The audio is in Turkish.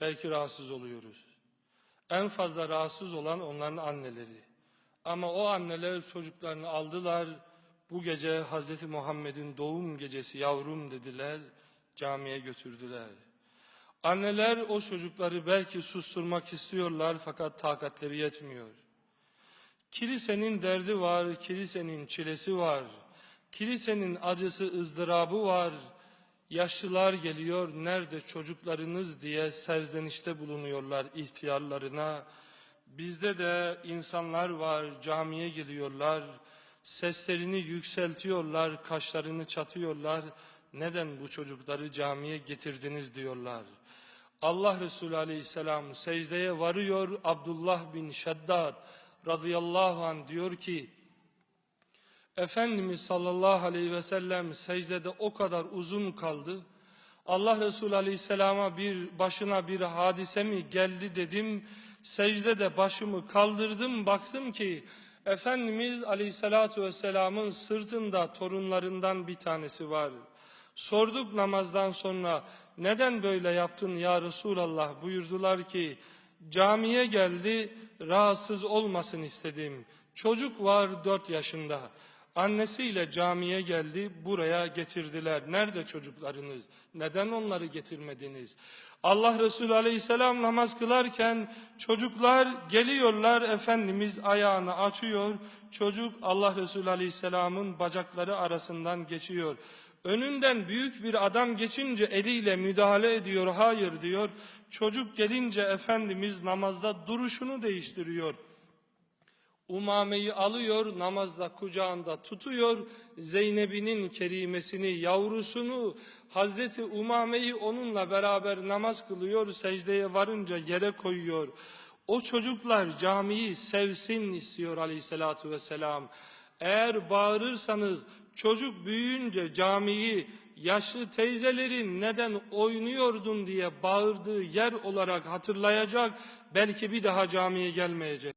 Belki rahatsız oluyoruz. En fazla rahatsız olan onların anneleri. Ama o anneler çocuklarını aldılar. Bu gece Hazreti Muhammed'in doğum gecesi yavrum dediler. Camiye götürdüler. Anneler o çocukları belki susturmak istiyorlar fakat takatleri yetmiyor. Kilisenin derdi var, kilisenin çilesi var. Kilisenin acısı, ızdırabı var. Yaşlılar geliyor, nerede çocuklarınız diye serzenişte bulunuyorlar ihtiyarlarına. Bizde de insanlar var, camiye giriyorlar. Seslerini yükseltiyorlar, kaşlarını çatıyorlar. Neden bu çocukları camiye getirdiniz diyorlar. Allah Resulü Aleyhisselam secdeye varıyor. Abdullah bin Şeddad radıyallahu anh diyor ki Efendimiz sallallahu aleyhi ve sellem secdede o kadar uzun kaldı. Allah Resulü aleyhisselama bir başına bir hadise mi geldi dedim. Secdede başımı kaldırdım baktım ki Efendimiz aleyhissalatu vesselamın sırtında torunlarından bir tanesi var. Sorduk namazdan sonra neden böyle yaptın ya Resulallah buyurdular ki camiye geldi rahatsız olmasın istedim. Çocuk var dört yaşında. Annesiyle camiye geldi, buraya getirdiler. Nerede çocuklarınız? Neden onları getirmediniz? Allah Resulü Aleyhisselam namaz kılarken çocuklar geliyorlar, Efendimiz ayağını açıyor. Çocuk Allah Resulü Aleyhisselam'ın bacakları arasından geçiyor. Önünden büyük bir adam geçince eliyle müdahale ediyor, hayır diyor. Çocuk gelince Efendimiz namazda duruşunu değiştiriyor. Umame'yi alıyor, namazda kucağında tutuyor. Zeynep'inin kerimesini, yavrusunu, Hazreti Umame'yi onunla beraber namaz kılıyor. Secdeye varınca yere koyuyor. O çocuklar camiyi sevsin istiyor aleyhissalatu vesselam. Eğer bağırırsanız çocuk büyüyünce camiyi yaşlı teyzelerin neden oynuyordun diye bağırdığı yer olarak hatırlayacak. Belki bir daha camiye gelmeyecek.